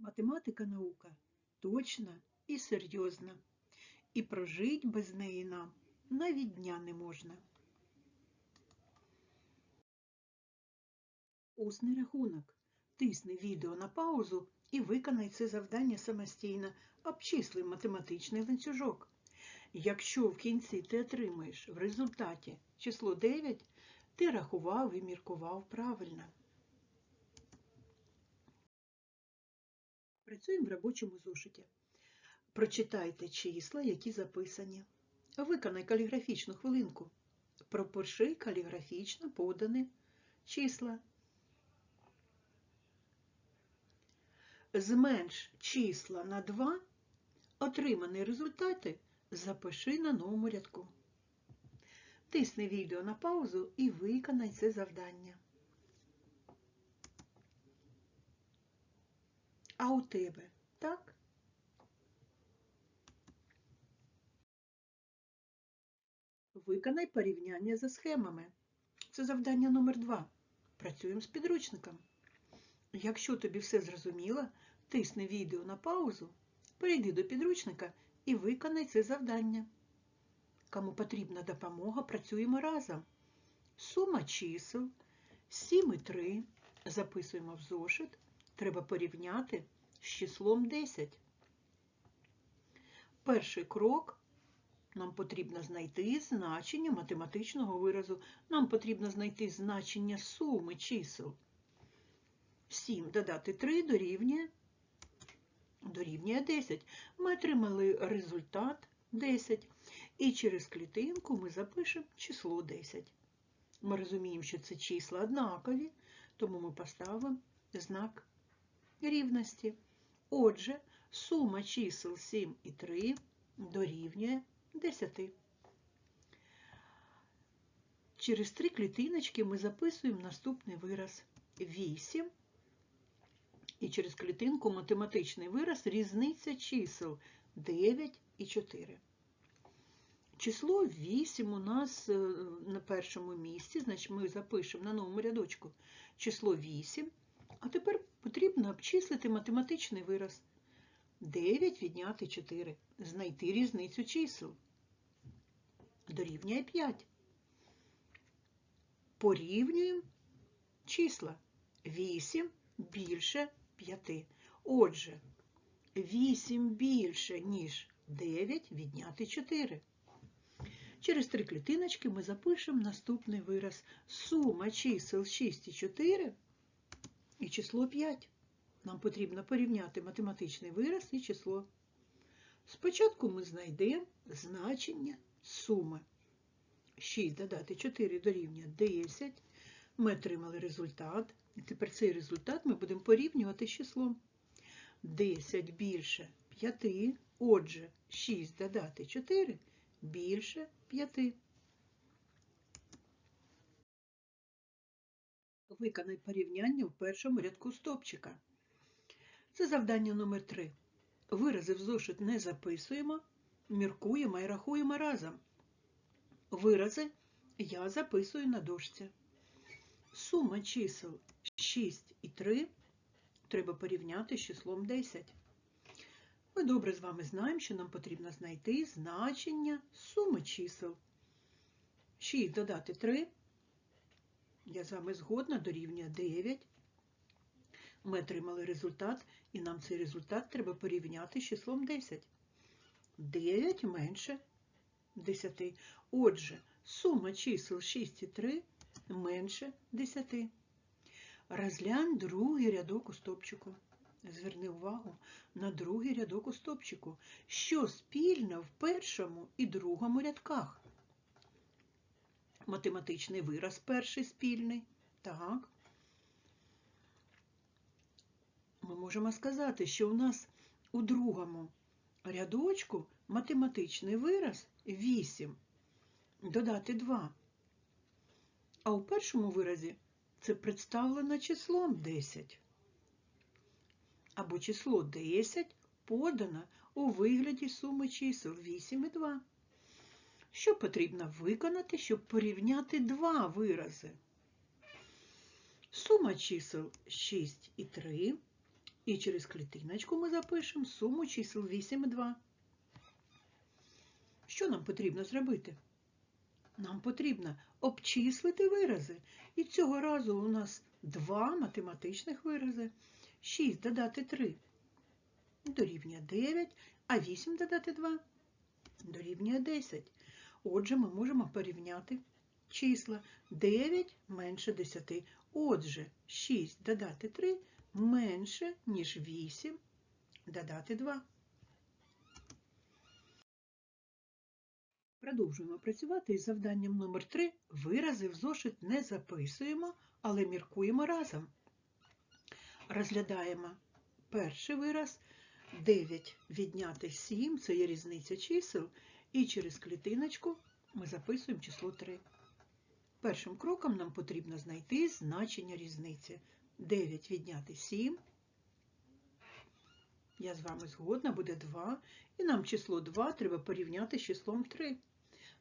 Математика наука точна і серйозна, і прожить без неї нам навіть дня не можна. Усний рахунок. Тисни відео на паузу і виконай це завдання самостійно. Обчисли математичний ланцюжок. Якщо в кінці ти отримаєш в результаті число 9, ти рахував і міркував правильно. Працюємо в робочому зошиті. Прочитайте числа, які записані. Виконай каліграфічну хвилинку. Пропиши каліграфічно подані числа. Зменш числа на 2, отримані результати запиши на новому рядку. Тисни відео на паузу і виконай це завдання. А у тебе так? Виконай порівняння за схемами. Це завдання номер 2. Працюємо з підручником. Якщо тобі все зрозуміло, тисни відео на паузу, перейди до підручника і виконай це завдання. Кому потрібна допомога, працюємо разом. Сума чисел 7 і 3 записуємо в зошит. Треба порівняти з числом 10. Перший крок нам потрібно знайти значення математичного виразу. Нам потрібно знайти значення суми чисел. 7 додати 3 дорівнює, дорівнює 10. Ми отримали результат 10. І через клітинку ми запишемо число 10. Ми розуміємо, що це числа однакові, тому ми поставимо знак рівності. Отже, сума чисел 7 і 3 дорівнює 10. Через три клітиночки ми записуємо наступний вираз 8. І через клітинку математичний вираз різниця чисел 9 і 4. Число 8 у нас е, на першому місці, значить ми запишемо на новому рядочку число 8, а тепер потрібно обчислити математичний вираз. 9 відняти 4. Знайти різницю чисел. Дорівнює 5. Порівнюємо числа. 8 більше 5. Отже, 8 більше, ніж 9 відняти 4. Через три клітиночки ми запишемо наступний вираз. Сума чисел 6 і 4 і число 5. Нам потрібно порівняти математичний вираз і число. Спочатку ми знайдемо значення суми. 6 додати 4 дорівнює 10. Ми отримали результат. І тепер цей результат ми будемо порівнювати з числом. 10 більше 5. Отже, 6 додати 4 більше 5. Виконай порівняння в першому рядку стопчика. Це завдання номер 3. Вирази в зошит не записуємо, міркуємо і рахуємо разом. Вирази я записую на дошці. Сума чисел 6 і 3 треба порівняти з числом 10. Ми добре з вами знаємо, що нам потрібно знайти значення суми чисел. 6 додати 3. Я з вами згодна, дорівнює 9. Ми отримали результат, і нам цей результат треба порівняти з числом 10. 9 менше 10. Отже, сума чисел 6 і 3 менше 10. Розглянь другий рядок у стопчику. Зверни увагу на другий рядок у стопчику, що спільно в першому і другому рядках. Математичний вираз перший спільний. Так. Ми можемо сказати, що у нас у другому рядочку математичний вираз 8, додати 2. А у першому виразі це представлено числом 10. Або число 10 подано у вигляді суми чисел 8 і 2. Що потрібно виконати, щоб порівняти два вирази? Сума чисел 6 і 3 І через клітиночку ми запишемо суму чисел 8 і 2. Що нам потрібно зробити? Нам потрібно обчислити вирази. І цього разу у нас два математичних вирази. 6 додати 3 дорівнює 9, а 8 додати 2 дорівнює 10. Отже, ми можемо порівняти числа 9 менше 10. Отже, 6 додати 3 менше, ніж 8 додати 2. Продовжуємо працювати із завданням номер 3. Вирази в зошит не записуємо, але міркуємо разом. Розглядаємо перший вираз. 9 відняти 7 це є різниця чисел, і через клітиночку ми записуємо число 3. Першим кроком нам потрібно знайти значення різниці. 9 відняти 7. Я з вами згодна, буде 2. І нам число 2 треба порівняти з числом 3.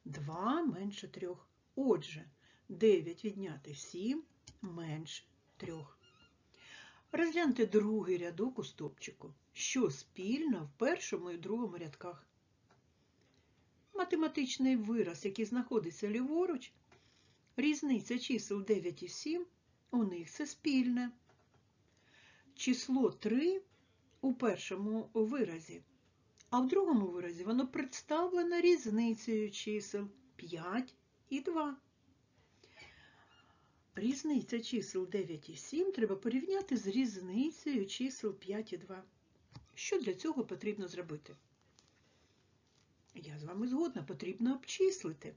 2 менше 3. Отже, 9 відняти 7 менше 3. Розгляньте другий рядок у стопчику. Що спільно в першому і другому рядках? Математичний вираз, який знаходиться ліворуч, різниця чисел 9 і 7, у них це спільне. Число 3 у першому виразі, а в другому виразі воно представлено різницею чисел 5 і 2. Різниця чисел 9 і 7 треба порівняти з різницею чисел 5 і 2. Що для цього потрібно зробити? Я з вами згодна, потрібно обчислити.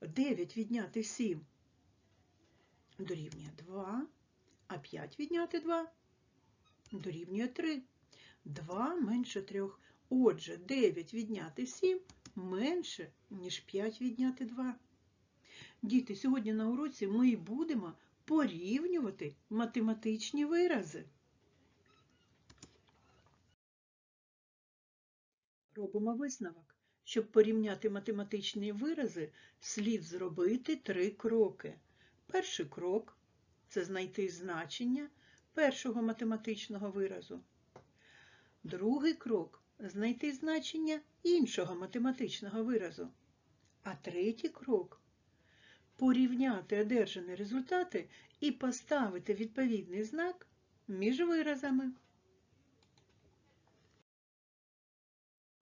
9 відняти 7 дорівнює 2, а 5 відняти 2 дорівнює 3. 2 менше 3. Отже, 9 відняти 7 менше, ніж 5 відняти 2. Діти, сьогодні на уроці ми будемо порівнювати математичні вирази. Робимо висновок. Щоб порівняти математичні вирази, слід зробити три кроки. Перший крок це знайти значення першого математичного виразу. Другий крок знайти значення іншого математичного виразу. А третій крок порівняти одержані результати і поставити відповідний знак між виразами.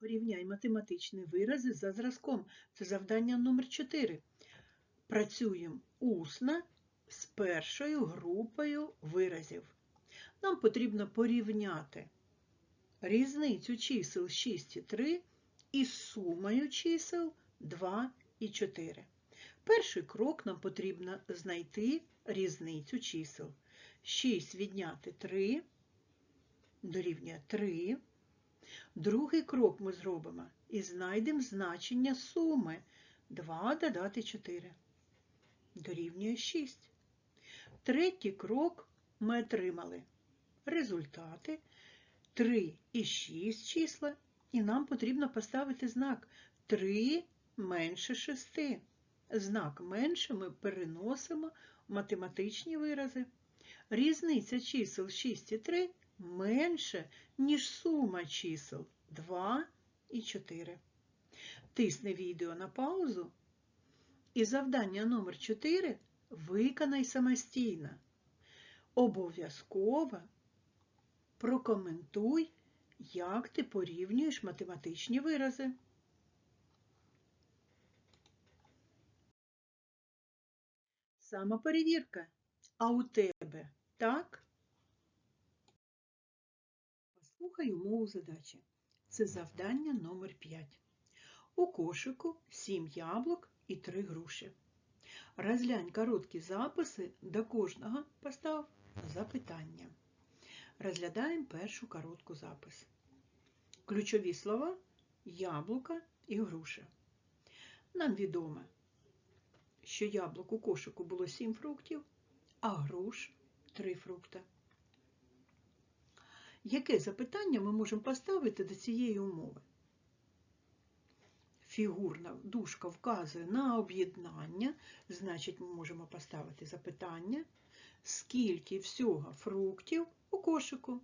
Порівняй математичні вирази за зразком. Це завдання номер 4. Працюємо усно з першою групою виразів. Нам потрібно порівняти різницю чисел 6 і 3 із сумою чисел 2 і 4. Перший крок нам потрібно знайти різницю чисел. 6 відняти 3 дорівнює 3. Другий крок ми зробимо і знайдемо значення суми 2 додати 4. Дорівнює 6. Третій крок ми отримали результати 3 і 6 числа, і нам потрібно поставити знак 3 менше 6. Знак менше ми переносимо в математичні вирази. Різниця чисел 6 і 3 менше, ніж сума чисел 2 і 4. Тисни відео на паузу і завдання номер 4 виконай самостійно. Обов'язково прокоментуй, як ти порівнюєш математичні вирази. Самоперевірка. А у тебе так? Послухай умову задачі. Це завдання номер 5. У кошику 7 яблук і 3 груші. Розглянь короткі записи, до кожного постав запитання. Розглядаємо першу коротку запис. Ключові слова яблука і груша. Нам відомо, що яблук у кошику було 7 фруктів, а груш 3 фрукта. Яке запитання ми можемо поставити до цієї умови? Фігурна дужка вказує на об'єднання, значить, ми можемо поставити запитання, скільки всього фруктів у кошику.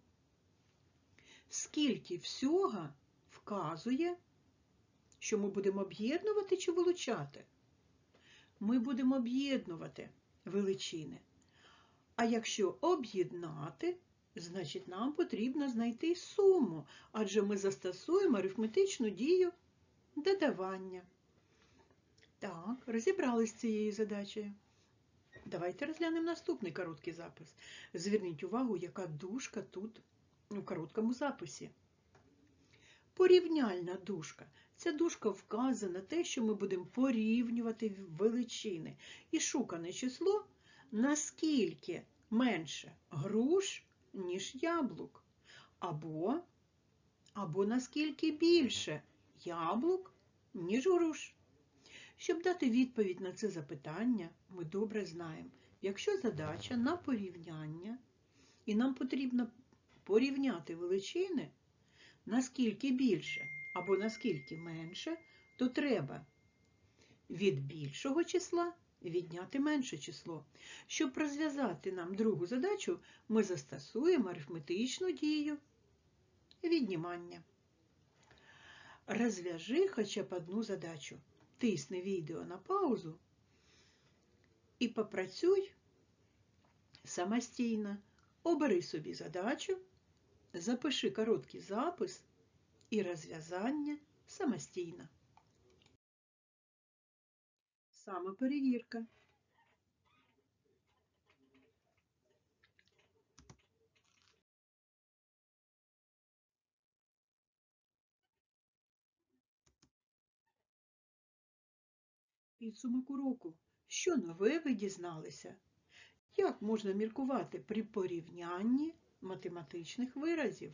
скільки всього вказує, що ми будемо об'єднувати чи вилучати. Ми будемо об'єднувати величини. А якщо об'єднати, значить нам потрібно знайти суму, адже ми застосуємо арифметичну дію додавання. Так, розібрались з цією задачею. Давайте розглянемо наступний короткий запис. Зверніть увагу, яка дужка тут у короткому записі. Порівняльна дужка. Ця дужка вказує на те, що ми будемо порівнювати величини. І шукане число наскільки менше груш, ніж яблук. Або, або наскільки більше яблук, ніж груш. Щоб дати відповідь на це запитання, ми добре знаємо, якщо задача на порівняння, і нам потрібно порівняти величини, наскільки більше або наскільки менше, то треба від більшого числа відняти менше число. Щоб розв'язати нам другу задачу, ми застосуємо арифметичну дію віднімання. Розв'яжи хоча б одну задачу. Тисни відео на паузу і попрацюй самостійно. Обери собі задачу, запиши короткий запис і розв'язання самостійно. Самоперевірка. Підсумок уроку. Що нове ви дізналися? Як можна міркувати при порівнянні математичних виразів?